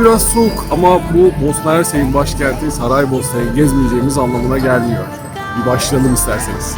Biraz soğuk ama bu Bosna Hersek'in başkenti Saraybosna'yı gezmeyeceğimiz anlamına gelmiyor. Bir başlayalım isterseniz.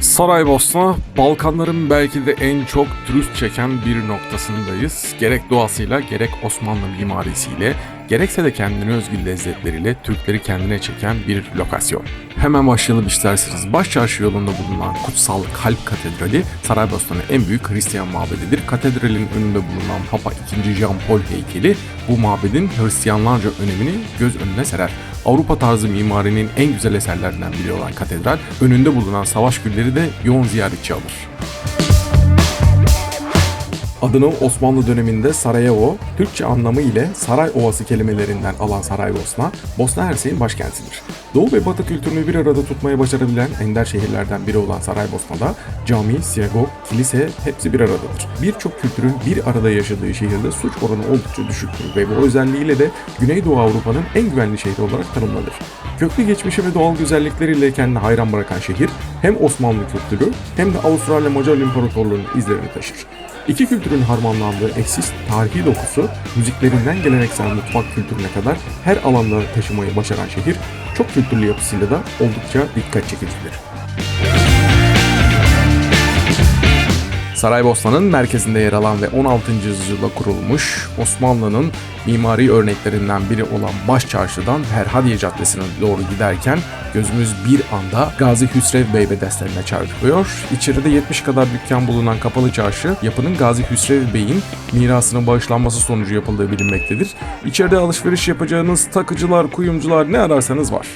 Saraybosna, Balkanların belki de en çok turist çeken bir noktasındayız. Gerek doğasıyla, gerek Osmanlı mimarisiyle, gerekse de kendine özgü lezzetleriyle Türkleri kendine çeken bir lokasyon. Hemen başlayalım isterseniz. Başçarşı yolunda bulunan Kutsal Kalp Katedrali, Saraybosna'nın en büyük Hristiyan mabedidir. Katedralin önünde bulunan Papa II. Jean Paul heykeli, bu mabedin Hristiyanlarca önemini göz önüne serer. Avrupa tarzı mimarinin en güzel eserlerinden biri olan katedral, önünde bulunan savaş gülleri de yoğun ziyaretçi alır. Adını Osmanlı döneminde Sarajevo, Türkçe anlamı ile Saray Ovası kelimelerinden alan Saraybosna, Bosna Hersek'in başkentidir. Doğu ve Batı kültürünü bir arada tutmaya başarabilen ender şehirlerden biri olan Saraybosna'da cami, sinagog, kilise hepsi bir aradadır. Birçok kültürün bir arada yaşadığı şehirde suç oranı oldukça düşüktür ve bu özelliğiyle de Güneydoğu Avrupa'nın en güvenli şehri olarak tanımlanır. Köklü geçmişi ve doğal güzellikleriyle kendini hayran bırakan şehir hem Osmanlı kültürü hem de Avustralya Macar İmparatorluğu'nun izlerini taşır. İki kültürün harmanlandığı eşsiz tarihi dokusu, müziklerinden geleneksel mutfak kültürüne kadar her alanda taşımayı başaran şehir, çok kültürlü yapısıyla da oldukça dikkat çekicidir. Saraybosna'nın merkezinde yer alan ve 16. yüzyılda kurulmuş Osmanlı'nın mimari örneklerinden biri olan Baş Çarşı'dan Ferhadiye Caddesi'ne doğru giderken gözümüz bir anda Gazi Hüsrev Bey bedesterine çarpıyor. İçeride 70 kadar dükkan bulunan kapalı çarşı yapının Gazi Hüsrev Bey'in mirasının bağışlanması sonucu yapıldığı bilinmektedir. İçeride alışveriş yapacağınız takıcılar, kuyumcular ne ararsanız var.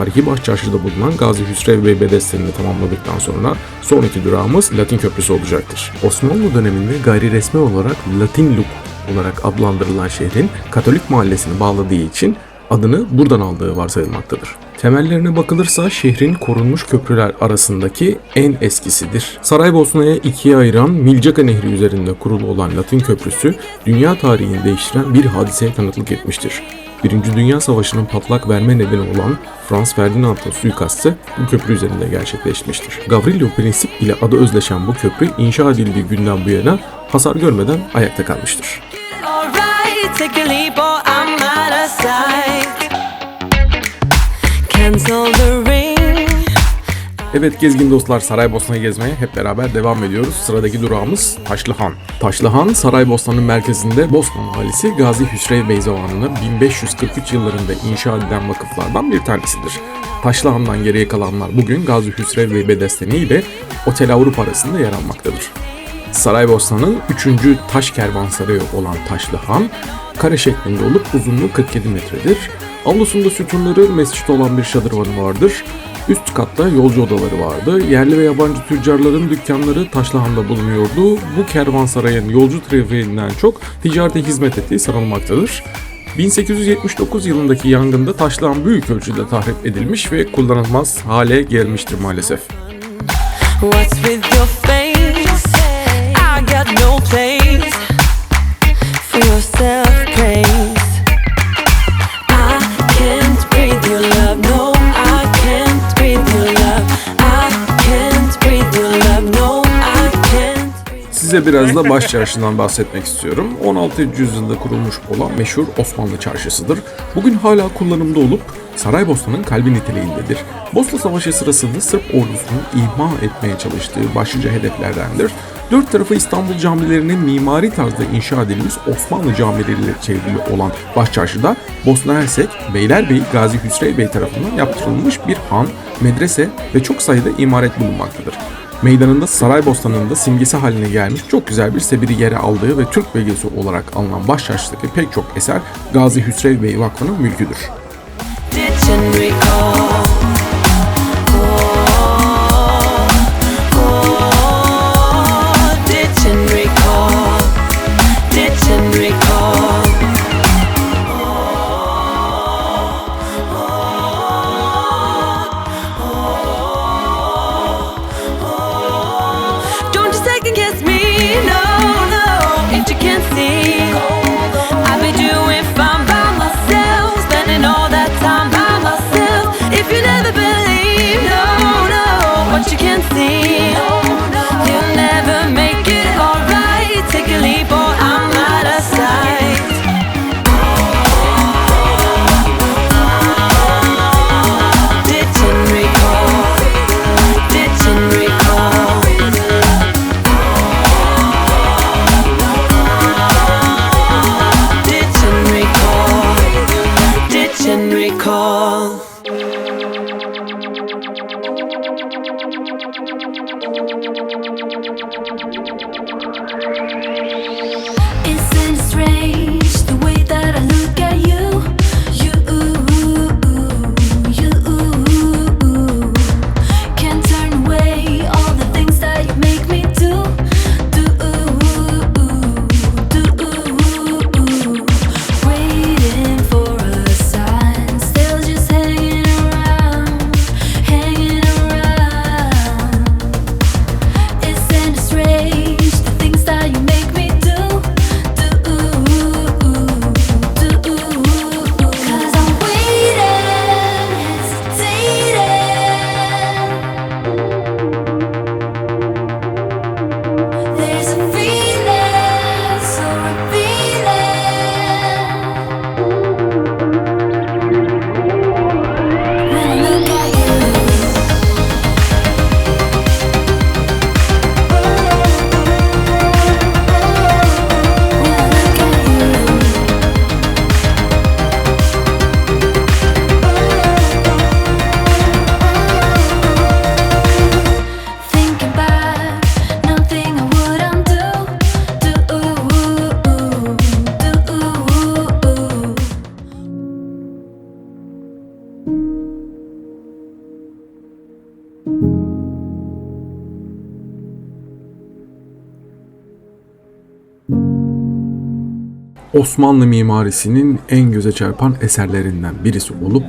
Tarihi Başçarşı'da bulunan Gazi Hüsrev Bey Bedesteni'ni tamamladıktan sonra sonraki durağımız Latin Köprüsü olacaktır. Osmanlı döneminde gayri resmi olarak Latin Luk olarak adlandırılan şehrin Katolik mahallesini bağladığı için adını buradan aldığı varsayılmaktadır. Temellerine bakılırsa şehrin korunmuş köprüler arasındaki en eskisidir. Saraybosna'ya ikiye ayıran Miljaka Nehri üzerinde kurulu olan Latin Köprüsü, dünya tarihini değiştiren bir hadiseye tanıklık etmiştir. Birinci Dünya Savaşı'nın patlak verme nedeni olan Franz Ferdinand'ın suikastı bu köprü üzerinde gerçekleşmiştir. Gavrilo Prensip ile adı özleşen bu köprü inşa edildiği günden bu yana hasar görmeden ayakta kalmıştır. Alright, take a Evet gezgin dostlar Saraybosna'yı gezmeye hep beraber devam ediyoruz. Sıradaki durağımız Taşlıhan. Taşlıhan Saraybosna'nın merkezinde Bosna valisi Gazi Hüsrev Bey zamanında 1543 yıllarında inşa edilen vakıflardan bir tanesidir. Taşlıhan'dan geriye kalanlar bugün Gazi Hüsrev Bey Bedesteni ile Otel Avrupa arasında yer almaktadır. Saraybosna'nın 3. taş kervansarayı olan Taşlıhan, kare şeklinde olup uzunluğu 47 metredir. Avlusunda sütunları mescit olan bir şadırvanı vardır. Üst katta yolcu odaları vardı. Yerli ve yabancı tüccarların dükkanları Taşlıhan'da bulunuyordu. Bu kervansarayın yolcu trafiğinden çok ticarete hizmet ettiği sanılmaktadır. 1879 yılındaki yangında Taşlıhan büyük ölçüde tahrip edilmiş ve kullanılmaz hale gelmiştir maalesef. What's with your face? I got no place for your self Size biraz da baş çarşından bahsetmek istiyorum. 16. yüzyılda kurulmuş olan meşhur Osmanlı çarşısıdır. Bugün hala kullanımda olup Saraybosna'nın kalbi niteliğindedir. Bosna Savaşı sırasında Sırp ordusunun imha etmeye çalıştığı başlıca hedeflerdendir. Dört tarafı İstanbul camilerinin mimari tarzda inşa edilmiş Osmanlı camileriyle çevrili olan Başçarşı'da Bosna Hersek, Beylerbeyi Gazi Hüsrev Bey tarafından yaptırılmış bir han, medrese ve çok sayıda imaret bulunmaktadır. Meydanında Saraybosna'nın da simgesi haline gelmiş çok güzel bir sebiri yere aldığı ve Türk belgesi olarak alınan Başçarşı'daki pek çok eser Gazi Hüsrev Bey Vakfı'nın mülküdür. And recall. Osmanlı mimarisinin en göze çarpan eserlerinden birisi olup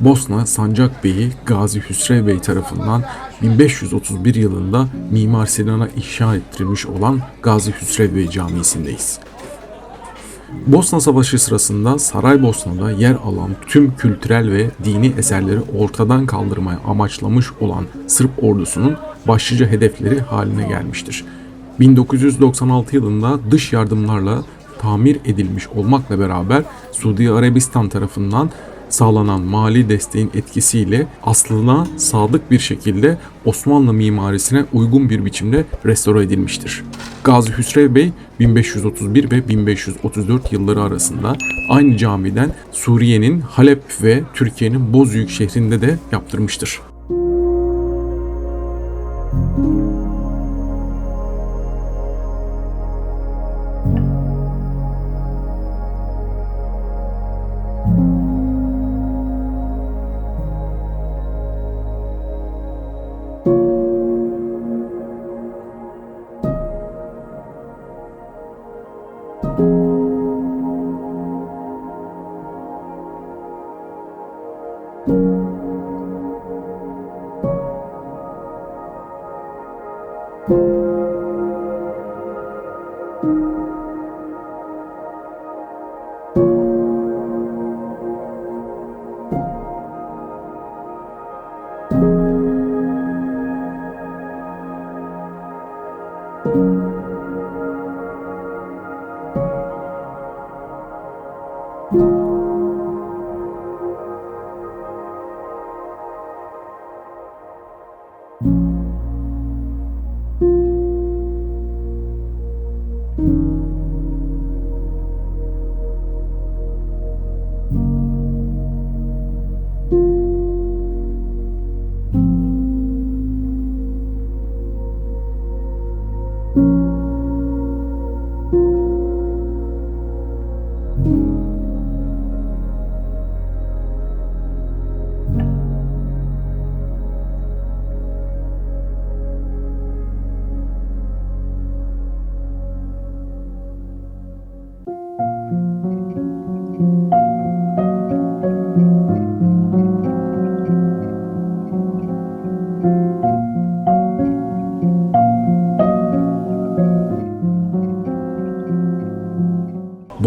Bosna Sancak Bey'i Gazi Hüsrev Bey tarafından 1531 yılında Mimar Sinan'a inşa ettirilmiş olan Gazi Hüsrev Bey Camii'sindeyiz. Bosna Savaşı sırasında Saraybosna'da yer alan tüm kültürel ve dini eserleri ortadan kaldırmaya amaçlamış olan Sırp ordusunun başlıca hedefleri haline gelmiştir. 1996 yılında dış yardımlarla tamir edilmiş olmakla beraber Suudi Arabistan tarafından sağlanan mali desteğin etkisiyle aslına sadık bir şekilde Osmanlı mimarisine uygun bir biçimde restore edilmiştir. Gazi Hüsrev Bey 1531 ve 1534 yılları arasında aynı camiden Suriye'nin Halep ve Türkiye'nin Bozüyük şehrinde de yaptırmıştır.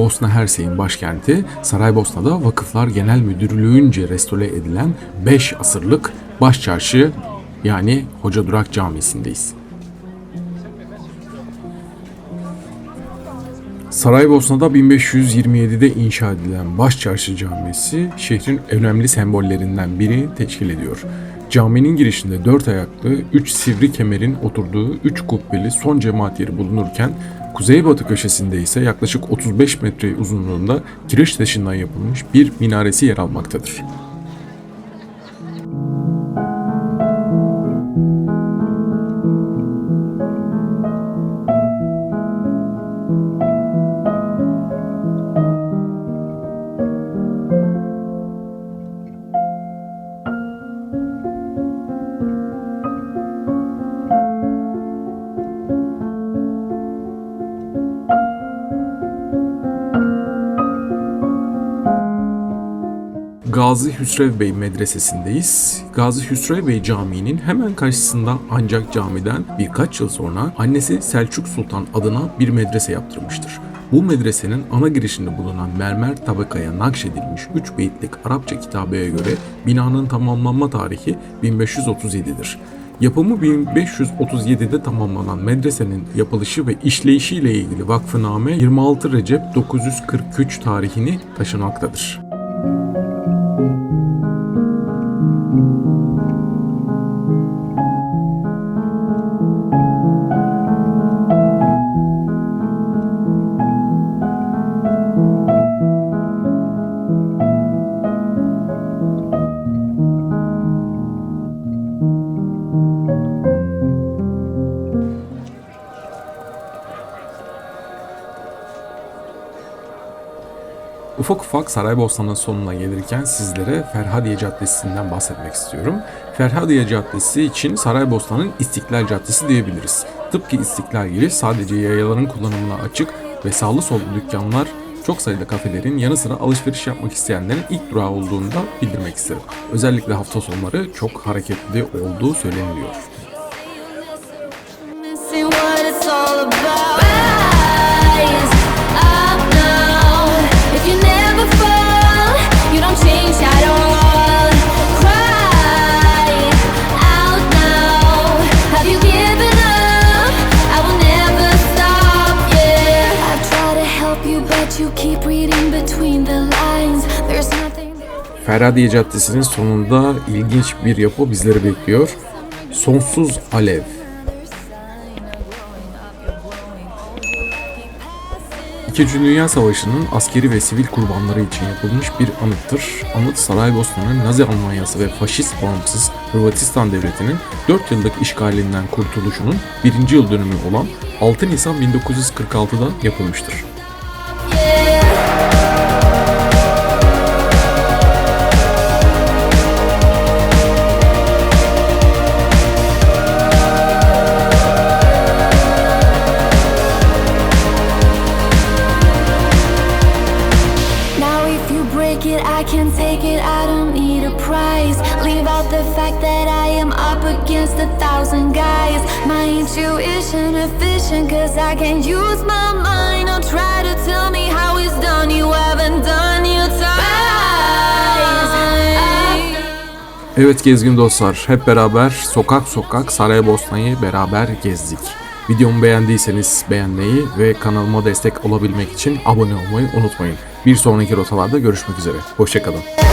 Bosna Hersey'in başkenti Saraybosna'da Vakıflar Genel Müdürlüğü'nce restore edilen 5 asırlık Başçarşı yani Hoca Durak Camisi'ndeyiz. Saraybosna'da 1527'de inşa edilen Başçarşı Camisi şehrin önemli sembollerinden biri teşkil ediyor. Caminin girişinde dört ayaklı, üç sivri kemerin oturduğu üç kubbeli son cemaat yeri bulunurken kuzeybatı köşesinde ise yaklaşık 35 metre uzunluğunda kireç taşından yapılmış bir minaresi yer almaktadır. Gazi Hüsrev Bey Medresesi'ndeyiz. Gazi Hüsrev Bey Camii'nin hemen karşısında ancak camiden birkaç yıl sonra annesi Selçuk Sultan adına bir medrese yaptırmıştır. Bu medresenin ana girişinde bulunan mermer tabakaya nakşedilmiş 3 beyitlik Arapça kitabeye göre binanın tamamlanma tarihi 1537'dir. Yapımı 1537'de tamamlanan medresenin yapılışı ve işleyişiyle ilgili vakfıname 26 Recep 943 tarihini taşımaktadır. Ufak ufak Saraybosna'nın sonuna gelirken sizlere Ferhadiye Caddesi'nden bahsetmek istiyorum. Ferhadiye Caddesi için Saraybosna'nın İstiklal Caddesi diyebiliriz. Tıpkı İstiklal gibi sadece yayaların kullanımına açık ve sağlı sollu dükkanlar çok sayıda kafelerin yanı sıra alışveriş yapmak isteyenlerin ilk durağı olduğunu da bildirmek isterim. Özellikle hafta sonları çok hareketli olduğu söyleniliyor. Ferhadiye Caddesi'nin sonunda ilginç bir yapı bizleri bekliyor. Sonsuz Alev. İkinci Dünya Savaşı'nın askeri ve sivil kurbanları için yapılmış bir anıttır. Anıt Saraybosna'nın Nazi Almanyası ve faşist bağımsız Hırvatistan Devleti'nin 4 yıllık işgalinden kurtuluşunun 1. yıl dönümü olan 6 Nisan 1946'da yapılmıştır. İntuition efficient, cause I can use my mind. Don't try to tell me how it's done. You haven't done your time. Evet gezgin dostlar, hep beraber sokak sokak Saraybosna'yı beraber gezdik. Videomu beğendiyseniz beğenmeyi ve kanalıma destek olabilmek için abone olmayı unutmayın. Bir sonraki rotalarda görüşmek üzere. Hoşçakalın.